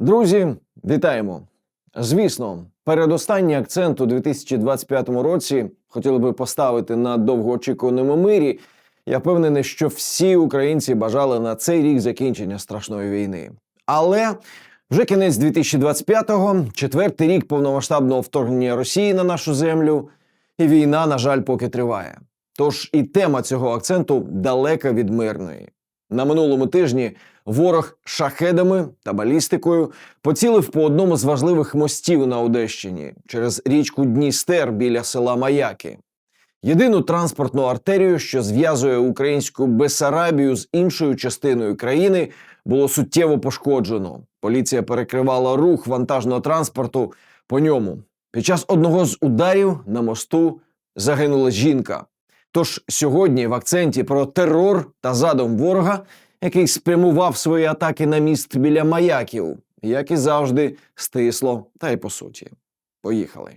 Друзі, вітаємо! Звісно, передостанній акцент у 2025 році хотіли би поставити на довгоочікуваному мирі. Я впевнений, що всі українці бажали на цей рік закінчення страшної війни. Але вже кінець 2025-го, четвертий рік повномасштабного вторгнення Росії на нашу землю, і війна, на жаль, поки триває. Тож і тема цього акценту далека від мирної. На минулому тижні ворог шахедами та балістикою поцілив по одному з важливих мостів на Одещині через річку Дністер біля села Маяки. Єдину транспортну артерію, що зв'язує українську Бесарабію з іншою частиною країни, було суттєво пошкоджено. Поліція перекривала рух вантажного транспорту по ньому. Під час одного з ударів на мосту загинула жінка. Тож сьогодні в акценті про терор та задум ворога, який спрямував свої атаки на міст біля маяків, як і завжди, стисло та й по суті. Поїхали.